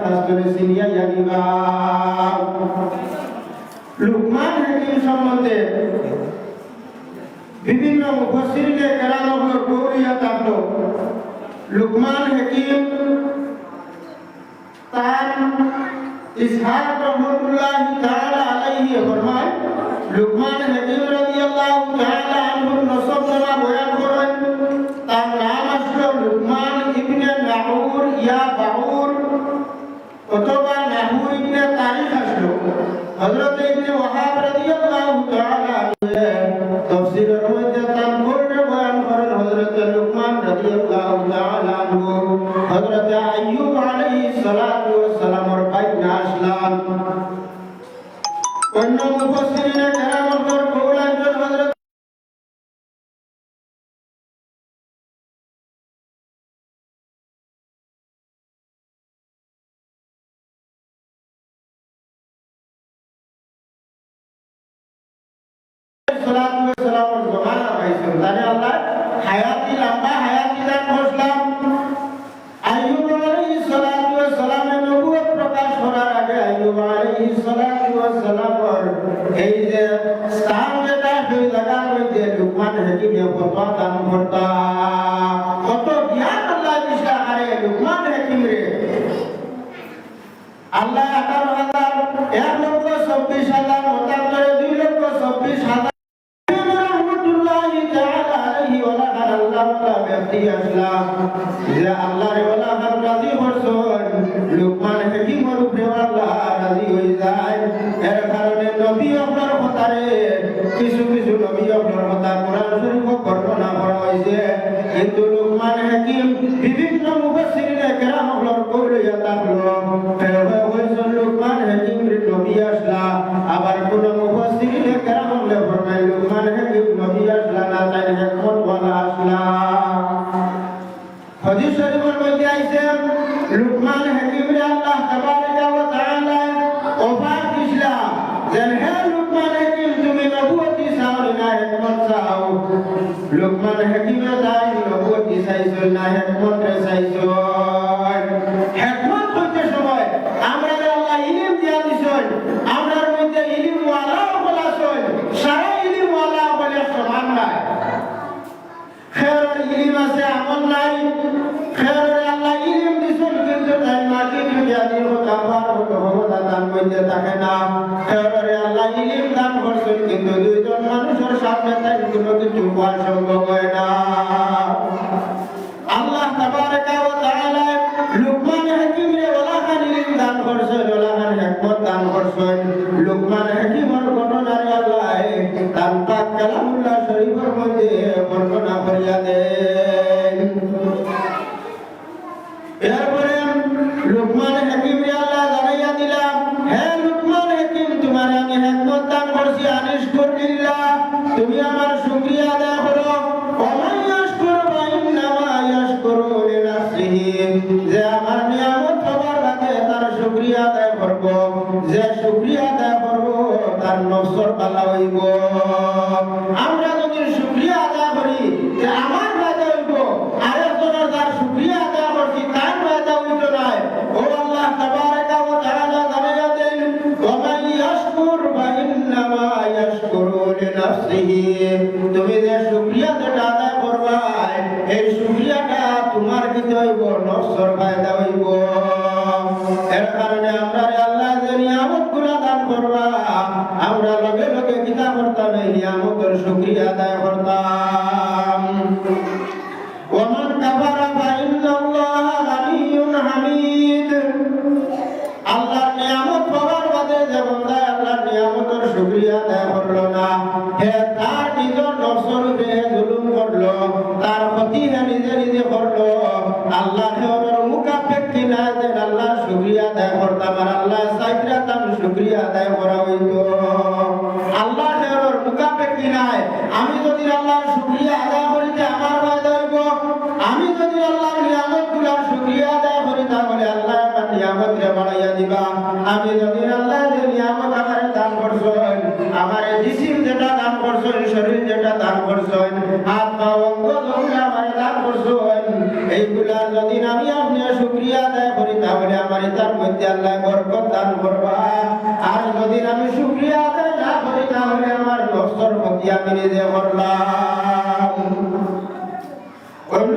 এটা আমার কাছ করে সিনিয়া দিবা লুকমান হাকিম সম্বন্ধে বিভিন্ন মুফসিরকে কেরামগুলো কৌরিয়া থাকল লুকমান হাকিম তার ইসহাক রহমতুল্লাহ তাআলা আলাইহি ফরমায় লুকমান হাকিম রাদিয়াল্লাহু তাআলা আনহুর নসব নামা বয়ান অথবা আপনার কথারে কিছু কিছু নবী আপনার কথা কোরআন শরীফ বর্ণনা করা হয়েছে। কিন্তু লুকমান হাকিম বিভিন্ন মুফাসসিরিনে কেরাম হলর কইলইয়া থাকল হয়েছে লুকমান হাকিম নবী আসলা। আবার কোন মুফাসসিরিনে কেরাম হলে ফরমায় লুকমান হাকিম নবী আসলা না তাই হিকমত ওয়ালা আসলা। হাদিস শরীফের মধ্যে আইছে লুকমান হাকিমরে লুকমান হাকিমে তাই নবুয়তি চাইছো না হিকমত চাইছো। হিকমত হইতে সময় আমরা আল্লাহ ইলম দিয়া দিছেন, আমরার মধ্যে ইলম ওয়ালা বলাছেন সারা ইলম ওয়ালা বলে সমান নাই। খেয়ালের ইলিম আছে, আমল নাই। খেয়ালের আল্লাহ ইলিম দিছেন, কিন্তু তাই মাটি দুনিয়া দিন কাফার ক্ষমতা দান মধ্যে থাকে না। খেয়ালের আল্লাহ ইলিম দান করছেন, কিন্তু দুইজন মানুষের সামনে তাই কোনো কিছু করছেন লোকমান হাকিমের ঘটনার আল্লাহ তার কালামুল্লাহ শরীফের মধ্যে বর্ণনা করিয়া দেন নিয়ামত পাওয়ার বাদে যে বান্দা আল্লাহর নিয়ামতের শুকরিয়া আদায় করল না। হে তার নিজের নফসের উপরে জুলুম করল, তার ক্ষতি হে নিজে নিজে করল। আল্লাহ মুখাপেক্ষী না যে আল্লাহর শুকরিয়া আদায় করতাম আর আল্লাহ সাইদরা তার শুকরিয়া আদায় করা হইতো। আল্লাহ মুখাপেক্ষী নাই, আমি যদি আল্লাহর শুকরিয়া আদায় করিতে আমার হইব, আমি যদি আল্লাহর নিয়ামতগুলার শুকরিয়া আদায় তাহলে আল্লাহ আমার নিয়ামত রে বাড়াইয়া দিবা। আমি যদি আল্লাহ যে নিয়ামত আমার দান করছেন, আমার জিসিম যেটা দান করছেন, শরীর যেটা দান করছেন, হাত পা, অঙ্গ জমি আমার দান করছেন, এইগুলা যদি আমি আপনি শুকরিয়া আদায় করি, তাহলে আমার তার মধ্যে আল্লাহ বরকত দান করবা। আর যদি আমি শুকরিয়া আদায় না করি, তাহলে আমার নষ্টর ক্ষতি আমি নিজে করলাম। অন্য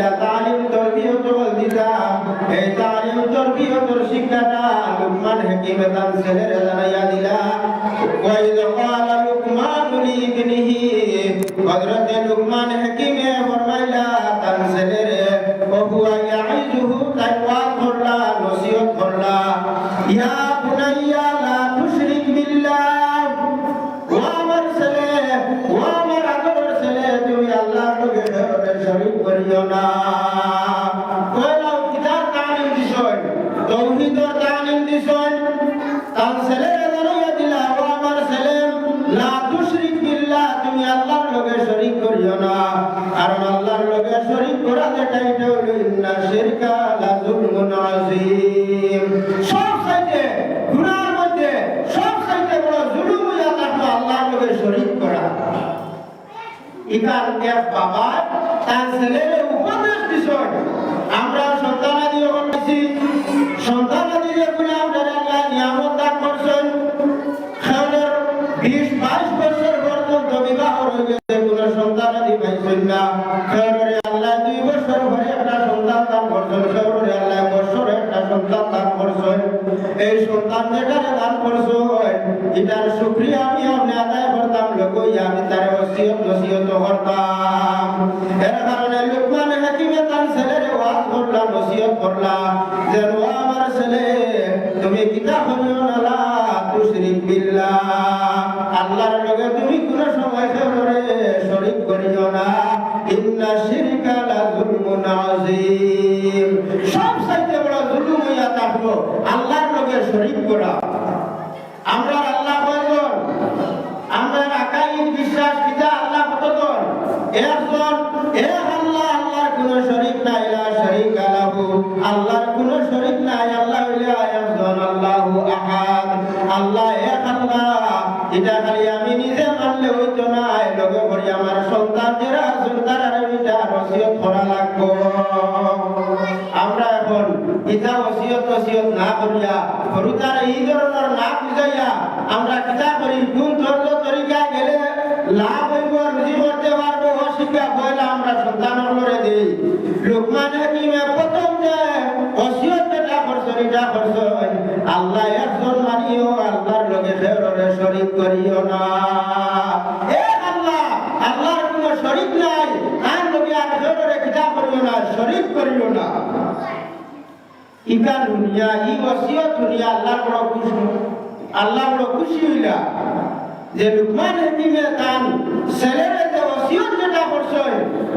এটা তালিম তরবিয়তর দিতাম এই তালিম তরবিয়তর শিক্ষাটা লুকমান হাকিমে তার ছেলের জানাইয়া দিলা কয় যখন লুকমান ইবনিহি হযরত লুকমান হাকিম এটা হলো ইন্না শিরকা লা যুলমুন আযীম সব সাইডে সাইডে বড় জুলুম হইয়া আল্লাহ আল্লাহর লগে শরীক করা ইকার এক বাবা তার ছেলের উপদেশ দিছেন এটার শুক্রিয়া আমি আপনি আদায় করতাম লগই আমি তার ওসিয়ত, নসিহত করতাম। এর কারণে লুকমান হাকিমে তার ছেলের ওয়াজ করলাম, নসিহত করলাম। যে আমার ছেলে, তুমি কিতাব হইও না তুশরিক বিল্লাহ। আল্লাহর লগে তুমি কোন সময় করে শরীক করিও না। ইন্না শিরকা লা যুলমুন আযীম। সব চাইতে বড় জুলুম হইয়া থাকল আল্লাহর লগে শরীক করা। আমরা সন্তান যারা আছেন, তারা এটা নসিহত করা লাগবো। আমরা এখন ইটা ওসিয়ত ওসিয়ত না করিয়া হরুতার এই ধরনের না বুঝাইয়া আমরা কিতা করি, কোন ধৈর্য তরিকা গেলে লাভ হইব, রুজি করতে পারব ও শিক্ষা আমরা প্রথম যে ওসিয়ত যেটা এটা আল্লাহ একজন মানিও, আল্লাহর লগে শরীক করিও না এ আল্লাহ আল্লাহর কোনো শরীক নাই তার লগে আর ফেররে কিতা করিও না শরীক করিও না। ইকা দুনিয়া, ই ওসিয়ত দুনিয়া আল্লাহর বড় খুশি। আল্লাহ বড় খুশি হইলা যে লুকমান হাকিমে তান ছেলেরে যে ওসিয়ত যেটা করছে,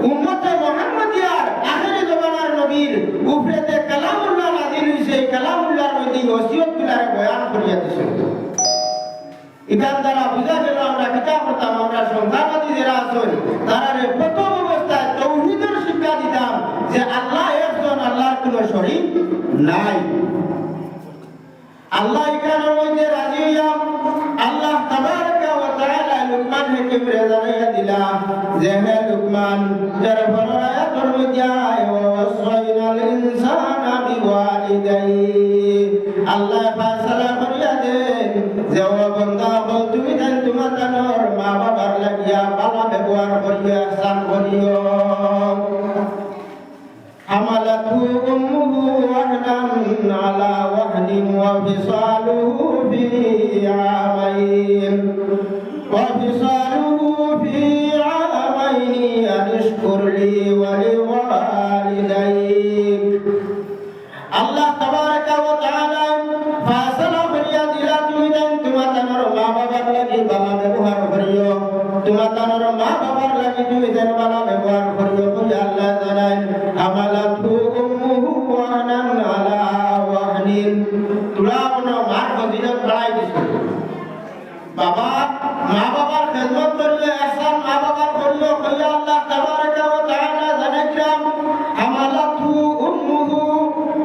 উম্মতে মুহাম্মদিয়ার আখেরি জমানার নবীর উপরে যে কালামুল্লাহ নাযিল হইছে। কালামুল্লাহর মধ্যে ওসিয়ত গুলারে বয়ান করিয়া দিছে। ইকার দ্বারা বুঝা গেল আমরা কিতাব করতাম আমরা সন্তানাদি যারা আছেন তারা প্রথম অবস্থায় তৌহিদের শিক্ষা দিতাম যে আল্লাহ একজন, আল্লাহর কোনো শরীক নাই। আল্লাহ এখানের মধ্যে রাজি হইয়া আল্লাহ তাবারকা ওয়া তাআলা লুকমান জানাইয়া দিলা যে, হে লুকমান যার আয় ওয়া ওয়াসাইনাল আল্লাহ ফাসলা করিয়া দেন। যে ও বান্দা হো তুমি দেন তোমার তানোর মা বাবার লাগিয়া বালা ব্যবহার করিয়া সান করিও حملته أمه وهنا على وهن وفصاله في عامين وفصاله في عامين أن اشكر لي ولوالديك আল্লাহ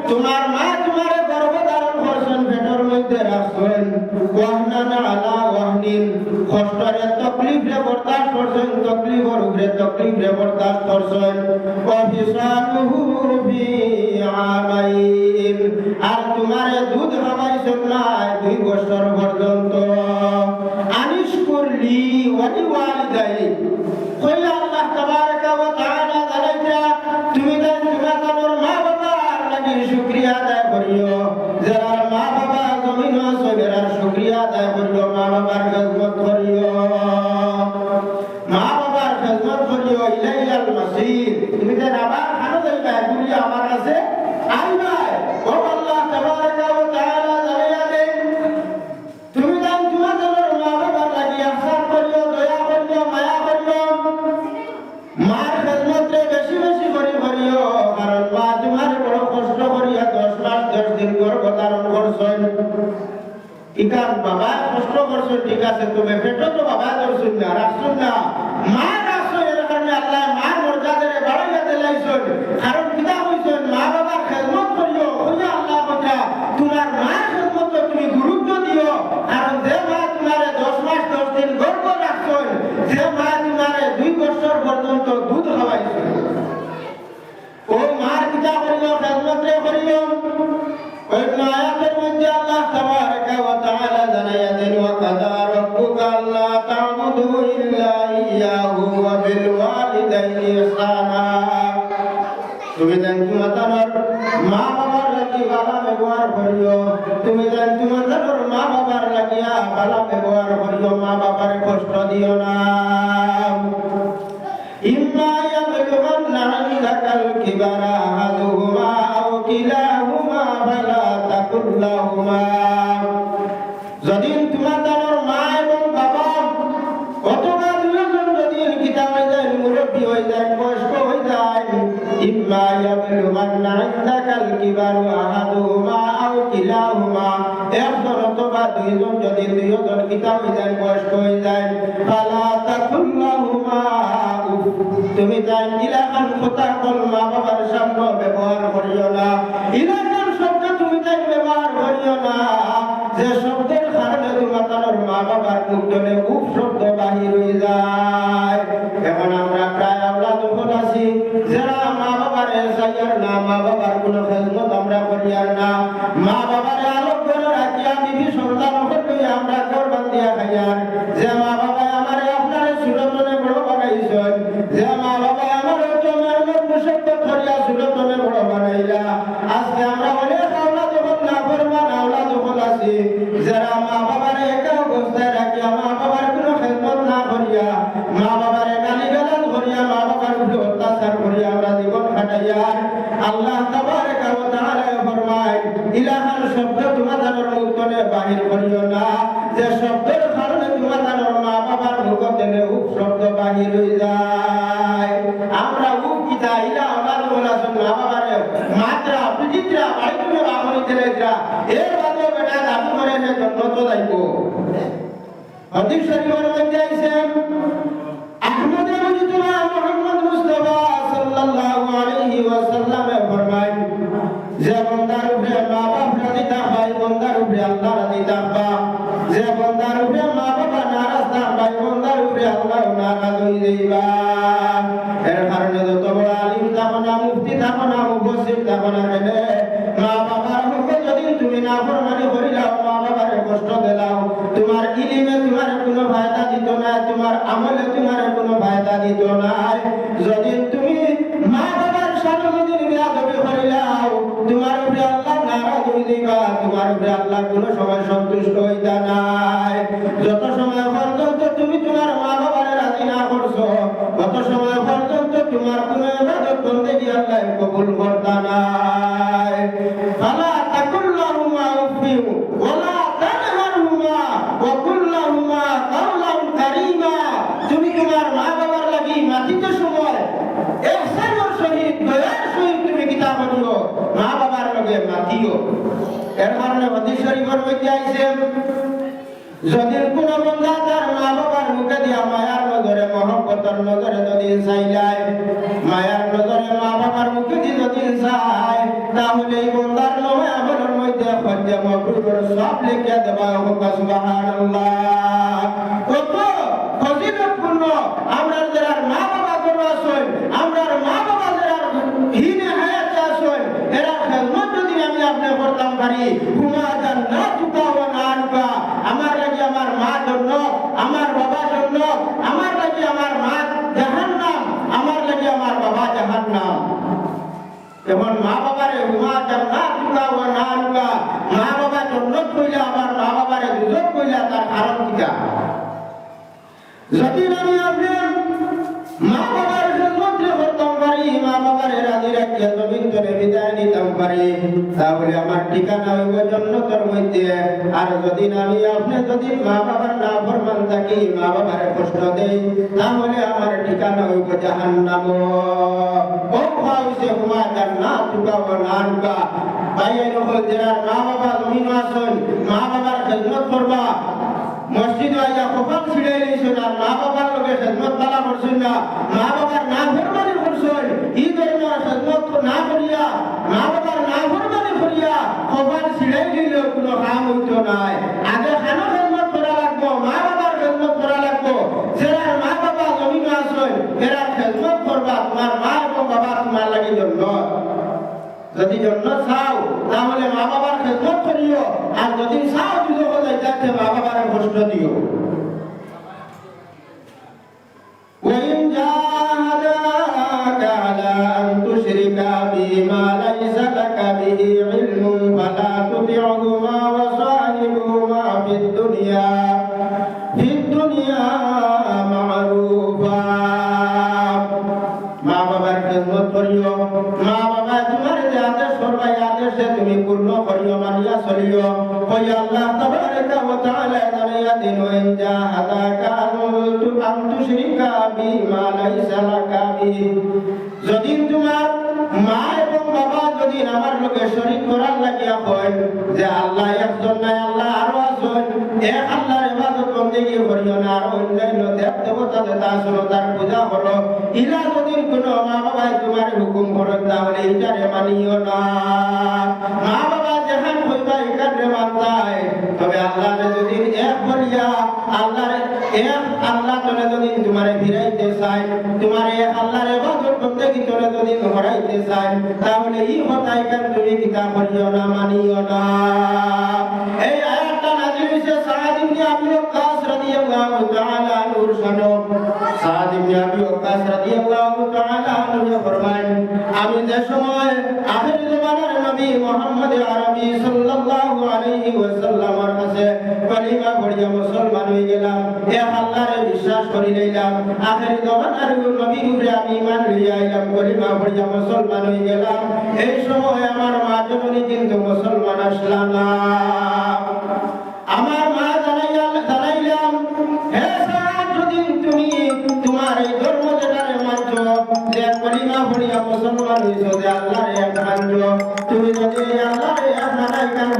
তোমার মা তোমার গর্ভে ধারণ করছেন, পেটের মধ্যে রাখছেন। ওয়াহনান আলা ওয়াহনিন। কষ্টরে তকলিফ রে বরদাস্ত করছেন তকলিফের উপরে তকলিফ রে বরদাস্ত করছেন। ওয়াফিসালুহু ফি আমাইন আর তোমার দুধ খাওয়াইছেন না দুই বছর পর্যন্ত। আনিস করলি ওয়ালি ওয়ালিদাই কই করিও মা বাবার খেদমত করিও করছ ঠিক আছে তুমি পেটো তো বাবা করছ না রাখছো না মা বাবার লাগিয়া ভালো ব্যবহার করিও, মা বাবার কষ্ট দিও না। ইম্মা ইয়াবলুগান্না ইনদাকাল কিবারা আহাদুহুমা আও কিলাহুমা ফালা তাকুল লাহুমা যদি তোমার তার মা এবং অথবা দুজন যদি কিতা হয়ে যায়, মুরব্বী হয়ে যায়, বয়স্ক হয়ে যায় ইম্মা ইয়াবলুগান্না ইনদাকাল কিবারা আহাদুহুমা আও কিলাহুমা। একজন অথবা দুইজন যদি দুইজন পিতা যায় বয়স্ক হয়ে যায় পালা তাকুল্লাহুমা তুমি তাই ইলাকান কথা কল মা বাবার সামনে ব্যবহার করিও না ইলাকান শব্দ তুমি তাই ব্যবহার করিও না যে শব্দের বাবার মুখজনে উপ শব্দ বাহির হয়ে যায়। এখন আমরা প্রায় আমরা যখন আছি। যারা মা বাবার সাইয়ার না মা বাবার কোনো খেজমত আমরা করিয়ার না। মা বাবার আলোক রাখিয়া বিবি সন্তান হলে আমরা কোরবান দিয়া খাইয়ার যে মা বাবা আমার আপনার সুরতনে বড় বানাইছেন, যে মা বাবা আমার জমের মুসব্বত করিয়া সুরতনে বড় বানাইলা। আজকে আমরা অনেক আওলা যখন না করবা আল্লাহ ইলাহার শব্দ তোমাদের মুখনে বাহির করিও না। যে শব্দের কারণে তোমাদের মা বাবার মুখতে উপ শব্দ বাহির হয়ে যায়। আমরা উপ কিতা ইলা আমার বলাছেন মা বাবারে মাত্রা, বিচিত্রা বাড়ি তুমি বাহনি দিলেরা এর বাদে বেটা দাবি করে যে জন্নত যাইব। হাদিস শরীফের মধ্যে আইছে আহমদ না কেন মা বাবার মুখে যদি তুমি না ফরমানি করিলাও, মা বাবার কষ্ট দিলাও। তোমার ইলিমে তোমার কোনো ফায়দা দিত না, তোমার আমলে তোমার কোনো ফায়দা দিত নাই যদি তুমি মা বাবার সাথে যদি বেয়াদবি করিলাও, তোমার উপরে আল্লাহ নারাজ দিবা তোমার উপরে আল্লাহ কোনো সময় সন্তুষ্ট হইতা নাই। যত সময় করছ? তত সময় পর্যন্ত তোমার কোনো ইবাদত বন্দেগী আল্লাহ কবুল করতা নাই? ফালা তাকুল্লাহুমা উফিউ, ওয়ালা তানহারহুমা, ওয়া কুল্লাহুমা কাওলান মা বাবার লগে মাতিও এর কারণে হাদিস শরীফের মধ্যে আইছে যদি কোন বন্ধা তার মা বাবার মুখে দিয়া মায়ার নজরে, মহব্বতর নজরে যদি চাইলায় মায়ার নজরে মা বাবার মুখে দিয়ে যদি চায় তাহলে এই বন্দার নয় আমলের মধ্যে খরচে মকরুর সব লিখে দেওয়া হোক, সুবহানাল্লাহ। কত ফজিলতপূর্ণ, আমরা যারা মা বাবা করব আসুন আমরা মা বাবা যারা হিনে হায়াত আসুন এরা খেদমত যদি আমি আপনি করতাম পারি হুমা জান্না চুকাও না আনবা আমার লাগি আমার মা জন্য আমার বাবা জন্য আমার লাগি আমার মা জাহান্নাম আমার লাগি আমার বাবা জাহান্নাম। যেমন মা বাবারে হুমা জান্না চুকাও না আনবা মা বাবা জন্য কইলা আমার মা বাবারে দুজক কইলা, তার কারণ কিটা? যদি আমি মা পারি। তাহলে আমার ঠিকানা হইব জন্নতের মধ্যে। আর যদি আমি আপনি যদি মা বাবার না ফরমান থাকি, মা বাবার কষ্ট দেই, তাহলে আমার ঠিকানা হইব জাহান্নাম। ও হইছে হুমা তুকাব নারকা বাইরে হল যারা মা বাবা আসুন মা বাবার খেদমত করবা। মসজিদ আইয়া কপাল ছিড়াই লইছেন আর মা বাবার লোকে খেদমত করছেন না। মা বাবার না ফরমানি করছেন ই ধরনের খেদমত না করিয়া মা বাবার না ফরমানি করিয়া কপাল ছিড়াই দিলেও কোনো কাম হইতো নাই। আগে হানো খেদমত করা লাগবো, মা বাবার খেদমত করা লাগবো। যারা মা বাবা জমিন আসেন এরা খেদমত করবা তোমার মা এবং বাবা তোমার লাগি জন্য যদি জন্য চাও, তাহলে মা বাবার খেদমত করিও আর যদি চাও দুজন যাইতে মা বাবার কষ্ট দিও। لك به علم فلا تطعهما وصاحبهما في الدنيا في الدنيا معروفا মা বাবার খেদমত করিও মা বাবা তোমার যে আদেশ করবা এই আদেশে তুমি পূর্ণ করিও মানিয়া চলিও ওই আল্লাহ তাবারাকা ওয়া তাআলা জানাইয়া দিন ওয়াইন জাহাদাকা আনতু আন তুশরিকা বি মা লাইসা লাকা বি যদি তোমার মা এবং বাবা যদি আমার লোকে শরীর করার লাগিয়া হয়, যে আল্লাহ একজন নাই, আল্লাহ আরও আছেন এক আল্লাহর ইবাদত না, আর অন্যান্য দেব দেবতাদের পূজা হলো। ইলা যদি কোনো মা বাবাই তোমার হুকুম করেন তাহলে ইটারে মানিও না। মা বাবা যেখান হইবা এখানে মানতাই তবে আল্লাহ যদি এক বলিয়া আল্লাহর এক আল্লাহ তোরে যদি তোমারে ভিড়াইতে চাই তোমারে আল্লাহরে বদল করতে কি তোরে যদি হরাইতে চাই তাহলে ই হতাই কেন তুমি কিতা করিও না, মানিও না। এই আয়াতটা নাজিল ইবনে আবি ওয়াক্কাস রাদিয়াল্লাহু তাআলা আনহুর সনদ সাদ ইবনে আবি ওয়াক্কাস রাদিয়াল্লাহু তাআলা আনহু ফরমান আমি যে সময় আখির জামানার নবী মুহাম্মদ আরবি সাল্লাল্লাহু আলাইহি ওয়াসাল্লামের কাছে কলিমা পড়িয়া মুসলমান হয়ে গেলাম, এ আল্লাহরে বিশ্বাস করি লইলাম। আখির জামানার নবী উপরে আমি ঈমান লইয়া আইলাম, কলিমা পড়িয়া মুসলমান হয়ে গেলাম। এই সময় আমার মা জননী কিন্তু মুসলমান আসলাম না। আমার মা জানাইয়া তোমার এই ধর্ম যেটারে মানছ যে কলিমা মুসলমান হইছো যে আল্লাহরে এক মানছ তুমি যদি আল্লাহরে এক মানাই কান